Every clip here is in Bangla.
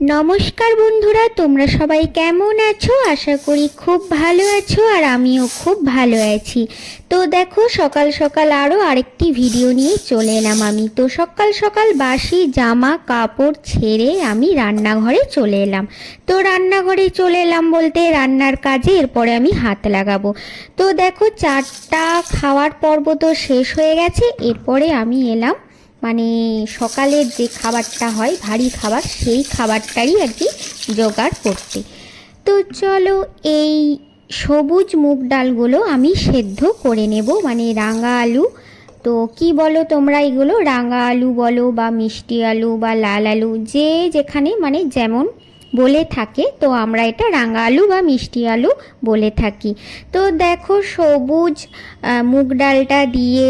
নমস্কার বন্ধুরা, তোমরা সবাই কেমন আছো? আশা করি খুব ভালো আছো আর আমিও খুব ভালো আছি। তো দেখো, সকাল সকাল আরও আরেকটি ভিডিও নিয়ে চলে এলাম আমি। তো সকাল সকাল বাসি, জামা, কাপড় ছেড়ে আমি রান্নাঘরে চলে এলাম। তো রান্নাঘরে চলে এলাম বলতে রান্নার কাজে, এরপরে আমি হাত লাগাবো। তো দেখো, চারটা খাওয়ার পর্ব তো শেষ হয়ে গেছে, এরপরে আমি এলাম মানে সকালের যে খাবারটা হয়, ভারী খাবার, সেই খাবারটাই আর কি জোগাড় করতে। তো চলো এই সবুজ মুগ ডালগুলো আমি সেদ্ধ করে নেব মানে রাঙা আলু। তো কি বলো তোমরা এগুলো? রাঙা আলু বলো বা মিষ্টি আলু বা লাল আলু, যে যেখানে মানে যেমন বলে থাকে। তো আমরা এটা রাঙা আলু বা মিষ্টি আলু বলে থাকি। তো দেখো সবুজ মুগ ডালটা দিয়ে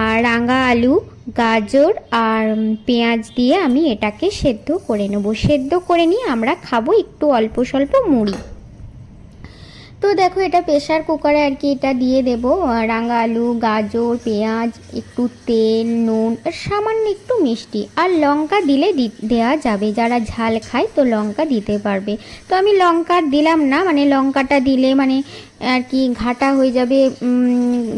আর রাঙা আলু, গাজর আর পেঁয়াজ দিয়ে আমি এটাকে সেদ্ধ করে নেব। সেদ্ধ করে নিয়ে আমরা খাব একটু অল্প স্বল্প মুড়ি। তো দেখো, এটা প্রেশার কুকারে আর কি এটা দিয়ে দেবো। রাঙা আলু, গাজর, পেঁয়াজ, একটু তেল, নুন সামান্য একটু মিষ্টি। আর লঙ্কা দিলে দি- দেওয়া যাবে। যারা ঝাল খায় তো লঙ্কা দিতে পারবে। তো আমি লঙ্কা দিলাম না মানে লঙ্কাটা দিলে মানে আর কি ঘাটা হয়ে যাবে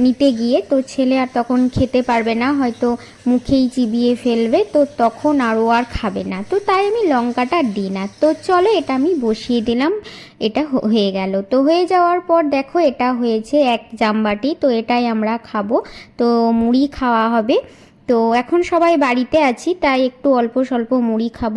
নিতে গিয়ে। তো ছেলে আর তখন খেতে পারবে না, হয়তো মুখেই চিবিয়ে ফেলবে, তো তখন আরও আর খাবে না। তো তাই আমি লঙ্কাটা দিই না। তো চলো এটা আমি বসিয়ে দিলাম, এটা হয়ে গেল। তো হয়ে যাওয়ার পর দেখো এটা হয়েছে এক জামবাটি, তো এটাই আমরা খাব। তো মুড়ি খাওয়া হবে। তো এখন সবাই বাড়িতে আছি, তাই একটু অল্প স্বল্প মুড়ি খাব।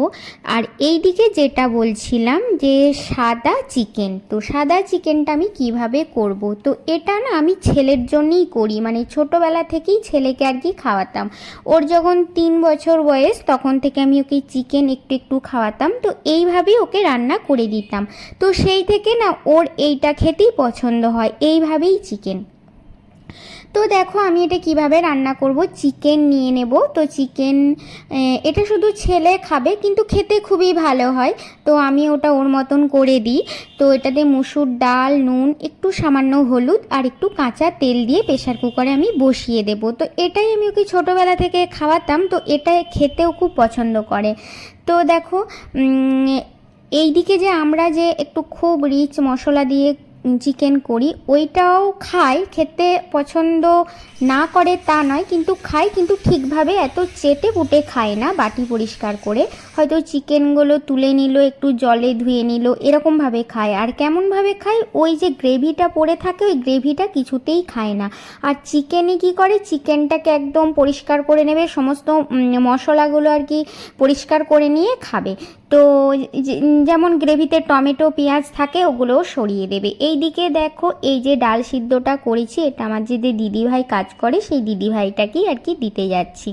আর এই দিকে যেটা বলছিলাম যে সাদা চিকেন, তো সাদা চিকেনটা আমি কীভাবে করব? তো এটা না আমি ছেলের জন্যই করি মানে ছোটোবেলা থেকেই ছেলেকে আর কি খাওয়াতাম। ওর যখন তিন বছর বয়স, তখন থেকে আমি ওকে চিকেন একটু একটু খাওয়াতাম, তো এইভাবেই ওকে রান্না করে দিতাম। তো সেই থেকে না ওর এইটা খেতেই পছন্দ হয়, এইভাবেই চিকেন। তো দেখো আমি এটা কীভাবে রান্না করব? চিকেন নিয়ে নেব। তো চিকেন এটা শুধু ছেলে খাবে কিন্তু খেতে খুবই ভালো হয়। তো আমি ওটা ওর মতন করে দিই। তো এটাতে মুসুর ডাল নুন একটু সামান্য হলুদ আর একটু কাঁচা তেল দিয়ে প্রেশার কুকারে আমি বসিয়ে দেব। তো এটাই আমি ওকে ছোটোবেলা থেকে খাওয়াতাম। তো এটা খেতেও খুব পছন্দ করে। তো দেখো উম, এই দিকে যে আমরা যে একটু খুব রিচ মশলা দিয়ে চিকেন করি। ওইটাও খায় খেতে পছন্দ না করে তা নয়, কিন্তু খায় কিন্তু ঠিকভাবে এত চেটে পুটে খায় না বাটি পরিষ্কার করে। হয়তো চিকেনগুলো তুলে নিল, একটু জলে ধুয়ে নিল, এরকমভাবে খায় আর কেমনভাবে খায় ওই যে গ্রেভিটা পড়ে থাকে, ওই গ্রেভিটা কিছুতেই খায় না। আর চিকেনে কি করে? চিকেনটাকে একদম পরিষ্কার করে নেবে, সমস্ত মশলাগুলো আর কি পরিষ্কার করে নিয়ে খাবে। তো যেমন গ্রেভিতে টমেটো, পেঁয়াজ থাকে, ওগুলোও সরিয়ে দেবে। এই দিকে দেখো, এই যে ডাল সিদ্ধটা করেছি, এটা আমার যে দিদিভাই কাজ করে, সেই দিদিভাইটাকেই আর কি দিতে যাচ্ছি।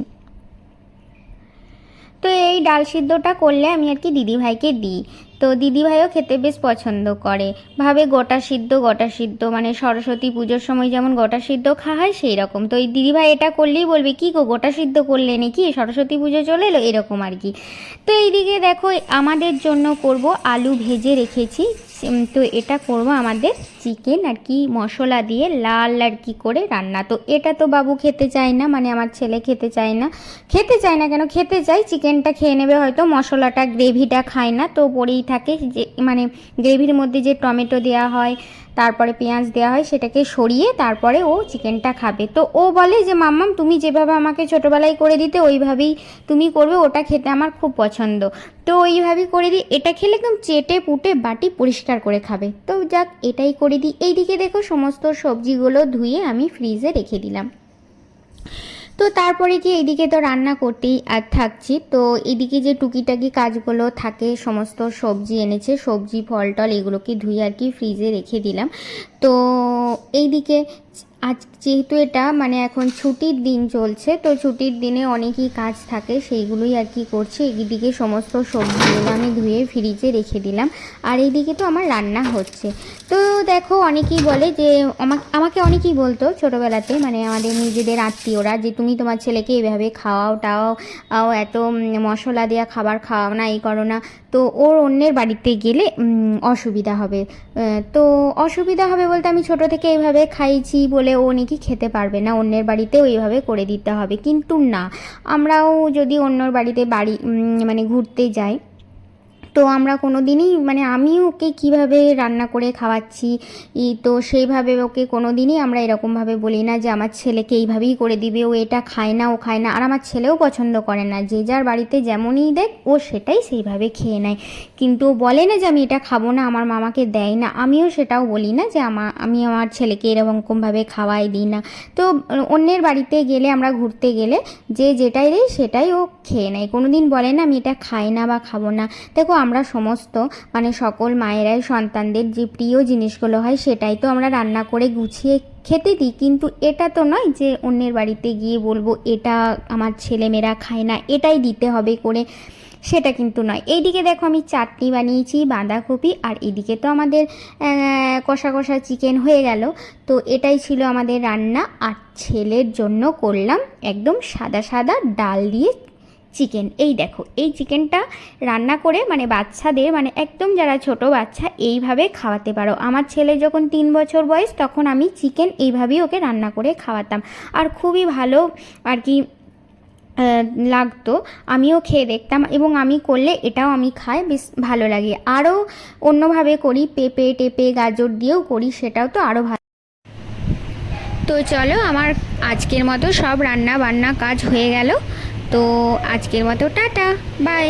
তো এই ডাল সিদ্ধটা করলে আমি আর কি দিদিভাইকে দিই। তো দিদিভাইও খেতে বেশ পছন্দ করে। ভাবে গোটা সিদ্ধ গোটা সিদ্ধ মানে সরস্বতী পুজোর সময় যেমন গোটা সিদ্ধ খাওয়া হয়, সেই রকম। তো এই দিদিভাই এটা করলেই বলবে, কি গো, গোটা সিদ্ধ করলে নাকি? সরস্বতী পুজো চলে এলো? এরকম আর কি। তো এইদিকে দেখো, আমাদের জন্য করব আলু ভেজে রেখেছি। তো এটা করব আমাদের চিকেন আর কি, মশলা দিয়ে লাল আর কি করে রান্না। তো এটা তো বাবু খেতে চায় না মানে আমার ছেলে খেতে চায় না। খেতে চায় না কেন? খেতে চাই চিকেনটা খেয়ে নেবে, হয়তো মশলাটা, গ্রেভিটা খায় না, তো পরেই থাকে যে মানে গ্রেভির মধ্যে যে টমেটো দেওয়া হয়, তারপরে পেঁয়াজ দেওয়া হয়, সেটাকে সরিয়ে তারপরে ও চিকেনটা খাবে। তো ও বলে যে, মাম্মাম, তুমি যেভাবে আমাকে ছোটোবেলায় করে দিতে, ওইভাবেই তুমি করবে, ওটা খেতে আমার খুব পছন্দ। তো ওইভাবেই করে দিই এটা খেলে একদম চেটে পুটে বাটি পরিষ্কার করে খাবে। তো যাক, এটাই করে দিই। এইদিকে দেখো, সমস্ত সবজিগুলো ধুয়ে আমি ফ্রিজে রেখে দিলাম। তো তারপরে কি এইদিকে তো রান্না করতেই আর থাকছি। তো এদিকে যে টুকিটাকি কাজগুলো থাকে, সমস্ত সবজি এনেছে, সবজি ফল টল এগুলোকে ধুয়ে আর কি ফ্রিজে রেখে দিলাম। তো এইদিকে আজ যেহেতু এটা মানে এখন ছুটির দিন চলছে, তো ছুটির দিনে অনেকই কাজ থাকে, সেইগুলোই আর কি করছি। এদিকে সমস্ত সবজিগুলো আমি ধুয়ে ফ্রিজে রেখে দিলাম। আর এইদিকে তো আমার রান্না হচ্ছে। তো দেখো অনেকেই বলে যে, আমাকে আমাকে অনেকেই বলতো ছোটোবেলাতে মানে আমাদের নিজেদের আত্মীয়রা যে, তুমি তোমার ছেলেকে এইভাবে খাওয়াও টাও আও এত মশলা দেওয়া খাবার খাওয়াও না, এই করো না। তো ওর অন্যের বাড়িতে গেলে অসুবিধা হবে। তো অসুবিধা হবে বলতে আমি ছোট থেকে এইভাবে খাইছি বলে ও নাকি খেতে পারবে না, অন্যের বাড়িতে ওইভাবে করে দিতে হবে। কিন্তু না, আমরাও যদি অন্যর বাড়িতে বাড়ি মানে ঘুরতে যাই, তো আমরা কোনো দিনই মানে আমি ওকে কীভাবে রান্না করে খাওয়াচ্ছি, ই, তো সেইভাবে ওকে কোনো দিনই আমরা এরকমভাবে বলি না যে আমার ছেলেকে এইভাবেই করে দিবে, ও এটা খায় না, ও খায় না। আর আমার ছেলেও পছন্দ করে না, যে যার বাড়িতে যেমনই দেখ, ও সেটাই সেইভাবে খেয়ে নেয়। কিন্তু বলে না যে আমি এটা খাব না, আমার মামাকে দেয় না। আমিও সেটাও বলি না যে আমা, আমি আমার ছেলেকে এরকমভাবে খাওয়াই দিই না। তো অন্যের বাড়িতে গেলে, আমরা ঘুরতে গেলে যে যেটাই দেয় সেটাই ও খেয়ে নেয়। কোনো দিন বলে না আমি এটা খাই না বা খাব না। দেখো আমরা সমস্ত মানে সকল মায়েরাই সন্তানদের যে প্রিয় জিনিসগুলো হয় সেটাই তো আমরা রান্না করে গুছিয়ে খেতে দিই। কিন্তু এটা তো নয় যে অন্যের বাড়িতে গিয়ে বলব, এটা আমার ছেলেমেয়েরা খায় না, এটাই দিতে হবে করে। সেটা কিন্তু নয়। এইদিকে দেখো আমি চাটনি বানিয়েছি, বাঁধাকপি, আর এদিকে তো আমাদের কষা কষা চিকেন হয়ে গেল। তো এটাই ছিল আমাদের রান্না। আর ছেলের জন্য করলাম একদম সাদা সাদা ডাল দিয়ে চিকেন এই দেখো, এই চিকেনটা রান্না করে মানে বাচ্চাদের মানে একদম যারা ছোট বাচ্চা, এইভাবে খাওয়াতে পারো। আমার ছেলে যখন তিন বছর বয়স, তখন আমি চিকেন এইভাবেই ওকে রান্না করে খাওয়াতাম। আর খুবই ভালো আর কি লাগতো, আমিও খেয়ে দেখতাম এবং আমি করলে এটাও আমি খাই, বেশ ভালো লাগে। আরও অন্যভাবে করি, পেঁপে, টেপে, গাজর দিয়েও করি, সেটাও তো আরও ভালো। তো চলো, আমার আজকের মতো সব রান্না বান্না কাজ হয়ে গেল। তো আজকের মতো টাটা, বাই।